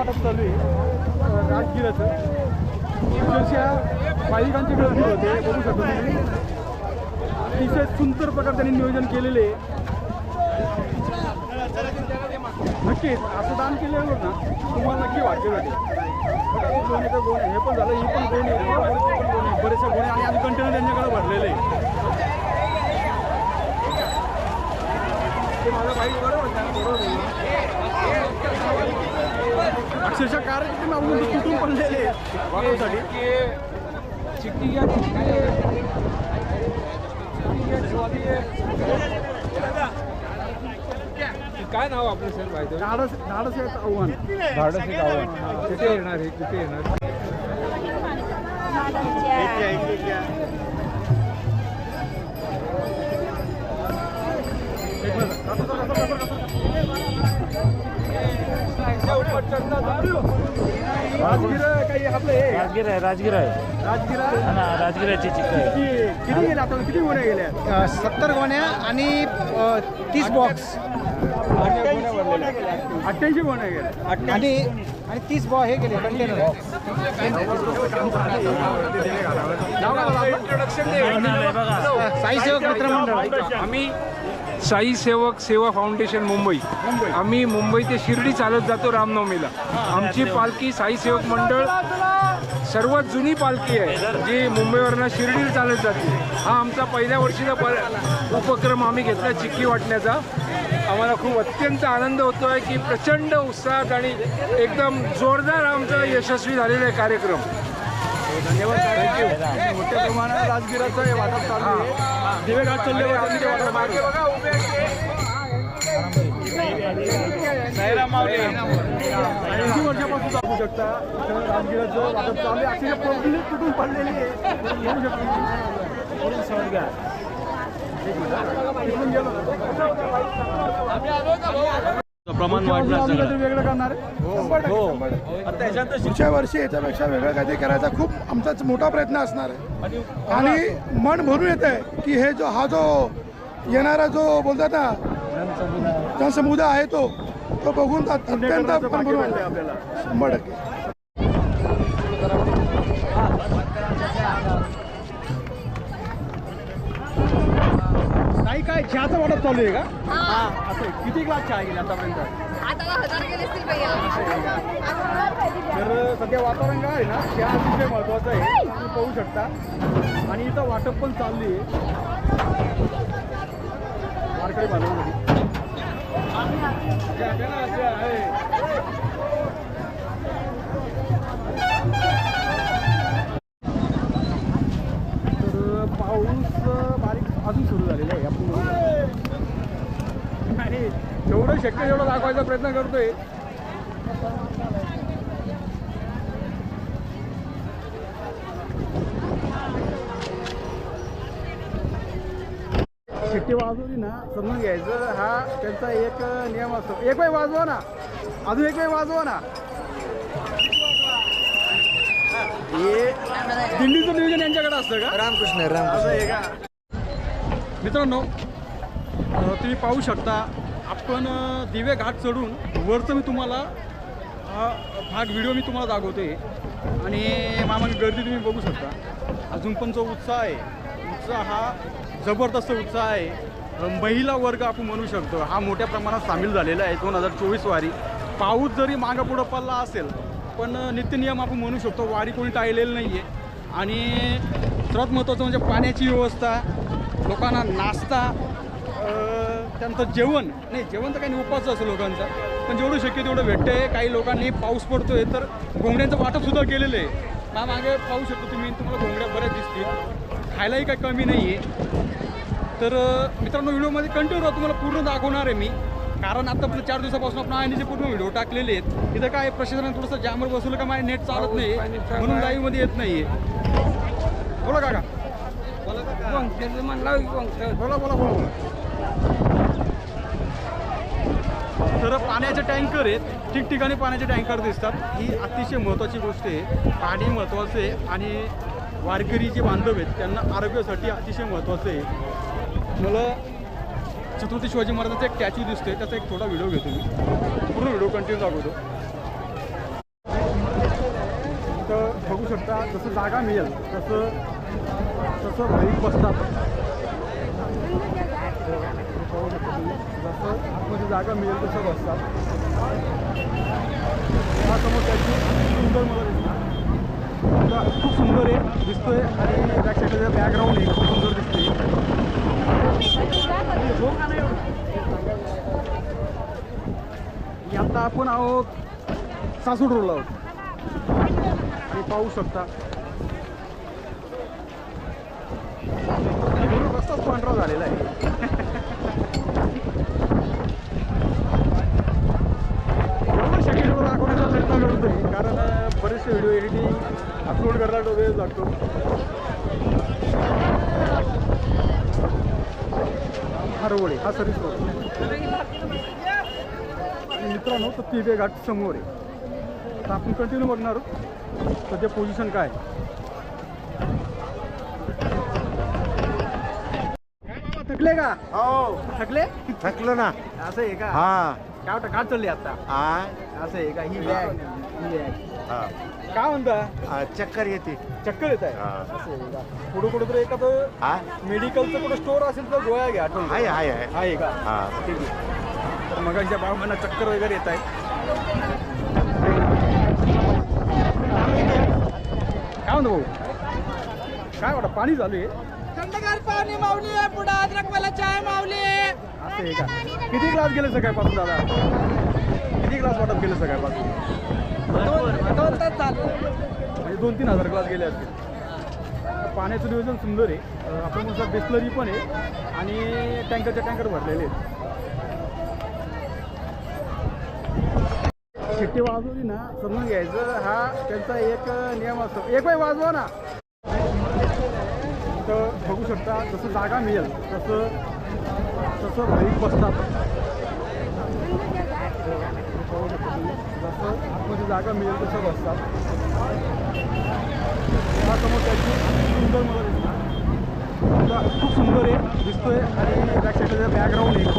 वाटप चालू आहे. राजगिराचं. अक्षरशः भाविकांची गर्दी होते बघू शकतो तुम्ही. अतिशय सुंदर प्रकार त्यांनी नियोजन केलेले नक्कीच असं दान केलेलं ना तुम्हाला नक्की वाक्य वाटेल बघा, दोन एकर गोण हे पण झालं ही पण गोण आहे हे पण गोण आहे गोणे आणि आम्ही कंटेनर त्यांच्याकडे भरलेले ते माझा भाई बरोबर आहे. बरोबर आहे. अक्षरशः कार किती मागून तुटून पडलेले वापरसाठी काय नाव आपलं सर माहिती धाडस धाडस आहे आव्हान. धाडस एक आव्हान. कुठे येणार हे? कुठे येणार? आपलं हे? राजगीर आहे राजगीर आहे. राजगिरा? हा ना राजगिराची आहे. किती किती गेले आता? किती गोण्या गेल्या सत्तर गोण्या आणि तीस बॉक्स अठ्ठ्याऐंशी गोण्या गेल्या आणि आणि तीस बॉ हे गेले कंटेनर साई सेवक मित्रमंडळ. आम्ही साई सेवक सेवा फाउंडेशन मुंबई. आम्ही मुंबई ते शिर्डी चालत जातो रामनवमीला. आमची पालखी साई सेवक मंडळ सर्वात जुनी पालखी आहे जी मुंबईवरनं शिर्डीला चालत जाते. हा आमचा पहिल्या वर्षीचा प- उपक्रम आम्ही घेतला चिक्की वाटण्याचा. आम्हाला खूप अत्यंत आनंद होतो आहे की प्रचंड उत्साहात आणि एकदम जोरदार आमचा यशस्वी झालेला आहे कार्यक्रम. धन्यवाद थँक्यू मोठ्या प्रमाणात राजगिराचं हे. वाटप चालू आहे दिवे घाट चालले वाटप शकता. इथं राजगिराचं वाटप चालू आहे अक्षरशः पब्लिक तुटून पडलेली आहे. शकतो. सहज घ्या. गेलो. प्रमाण वेगळं करणार शंभर टक्के. पुढच्या वर्षी याच्यापेक्षा वेगळं काहीतरी करायचा खूप आमचाच मोठा प्रयत्न असणार आहे. आणि मन भरून येत आहे की हे जो हा जो येणारा जो बोलतात ना जनसमुदाय आहे तो. तो बघून अत्यंत येतं. आपल्याला. शंभर टक्के काही काय चहाचं वाटप चालू आहे का? हा. असं. किती ग्लास चहा गेले आतापर्यंत? आता हजार गेले असतील भैया. तर सध्या वातावरण काय आहे ना चहा अतिशय महत्वाचं आहे. तुम्ही पाहू शकता. आणि इथं वाटप पण चालली आहे. वारकरी बांधवांमध्ये तर पाऊस बारीक अजून सुरू झालेला आहे. आपण जेवढं शक्य तेवढं दाखवायचा प्रयत्न करतोय. शिट्टी वाजवली ना समजून घ्यायचं. हा त्यांचा एक नियम असतो. एक वेळ वाजवा ना. अजून एक वेळ वाजवा ना. हे दिंडीचं नियोजन यांच्याकडे असतं का? रामकृष्ण राम असं आहे का? मित्रांनो तुम्ही पाहू शकता आपण दिवे घाट चढून वरचं मी तुम्हाला हा भाग व्हिडिओ मी तुम्हाला दाखवते आणि मामाची गर्दी तुम्ही बघू शकता. अजून पण जो उत्साह आहे उत्साह हा जबरदस्त उत्साह आहे. महिला वर्ग आपण म्हणू शकतो. हा मोठ्या प्रमाणात सामील झालेला आहे दोन हजार चोवीस वारी. पाऊस जरी मागं पुढं पडला असेल पण नित्यनियम आपण म्हणू शकतो वारी कोणी टाळलेलं नाही आहे आणि सर्वात महत्त्वाचं म्हणजे पाण्याची व्यवस्था लोकांना नाश्ता त्यानंतर जेवण. नाही जेवण तर काही नाही उपास असं लोकांचा. पण जेवढं शक्य तेवढं भेटतं आहे काही लोकांनी पाऊस पडतोय तर घोंगड्यांचं वाटपसुद्धा केलेलं आहे. ना मागे पाहू शकतो तुम्ही तुम्हाला घोंगड्या बऱ्याच दिसतील. खायलाही काही कमी नाही आहे तर मित्रांनो व्हिडिओमध्ये कंटिन्यू तुम्हाला पूर्ण दाखवणार आहे मी. कारण आता आपलं चार दिवसापासून आपण आयनीचे पूर्ण व्हिडिओ टाकलेले आहेत. तिथं काय प्रशासनाने थोडंसं जामवर बसवलं का माझे नेट चालत नाही. म्हणून लाईव्हमध्ये येत नाही आहे बोला काका. बोला बोला बोला तर पाण्याचे टँकर आहेत. ठिकठिकाणी पाण्याचे टँकर दिसतात. ही अतिशय महत्त्वाची गोष्ट आहे. पाणी महत्त्वाचं आहे आणि वारकरी जे बांधव आहेत त्यांना आरोग्यासाठी अतिशय महत्त्वाचं आहे. मला छत्रपती शिवाजी महाराजांचा एक स्टॅच्यू दिसतोय त्याचा एक थोडा व्हिडिओ घेतो मी. पूर्ण व्हिडिओ कंटिन्यू दाखवतो. शकता जसं जागा मिळेल तसं तसं भाविक बसतात. जसं आतमध्ये जागा मिळेल तसं बसतात. हा समोर त्याची सुंदर मला दिसणार खूप सुंदर आहे दिसतोय आणि बॅक साईडला बॅकग्राऊंड आहे खूप सुंदर दिसते आता आपण आहोत सासूड रोडला आहोत. आणि पाहू शकता. रस्ताच पांढरा झालेला आहे. शक्यतो दाखवण्याचा प्रयत्न करतोय कारण बरेचसे व्हिडिओ एडिटिंग अपलोड करायला वेळ लागतो. हा आहे हा सर्विस रोड मित्रांनो तर तिथे घाट समोर आहे. तर आपण कंटिन्यू बघणार आहोत. सध्या पोझिशन काय थकले का? हो. थकले? थकलो ना. असं आहे का? हा. काय वाटतं काय चालली आता? हा. असं आहे का? ही बॅग ही बॅग हा. काय म्हणता? आ, चक्कर येते. चक्कर येत आहे? हा. असं आहे का? पुढे कुठं तर एखादं हा? मेडिकलचं कुठं स्टोअर असेल तर गोळ्या घ्या आठवण आहे आहे आहे. आहे का? हा. ठीक आहे. तर मगाच्या बाबांना चक्कर वगैरे येत आहे काय म्हणतो भाऊ? काय वाटतं? पाणी चालू आहे? थंडगार पाणी माऊली आहे पुढे अद्रक मला चाय माऊली असं आहे का? किती ग्लास गेले सकाळपासून दादा? ग्लास दोन तास झाले म्हणजे दोन तीन हजार ग्लास गेले असतील. पाण्याचं नियोजन सुंदर आहे. आपण म्हणतो बिस्लरी पण आहे आणि टँकरच्या टँकर भरलेले आहेत. शिट्टी वाजवली ना समजून घ्यायचं हा त्यांचा एक नियम असतो. एक वेळ वाजवा ना. तर बघू शकता जसं जागा मिळेल तसं तसं भाविक बसतात पाहू शकता तुम्ही. जसं आतमध्ये जागा मिळेल तशा बसतात. हा समोर त्याची सुंदर मला दिसणार खूप सुंदर आहे दिसतोय. आणि बॅक साईडला बॅकग्राऊंड आहे.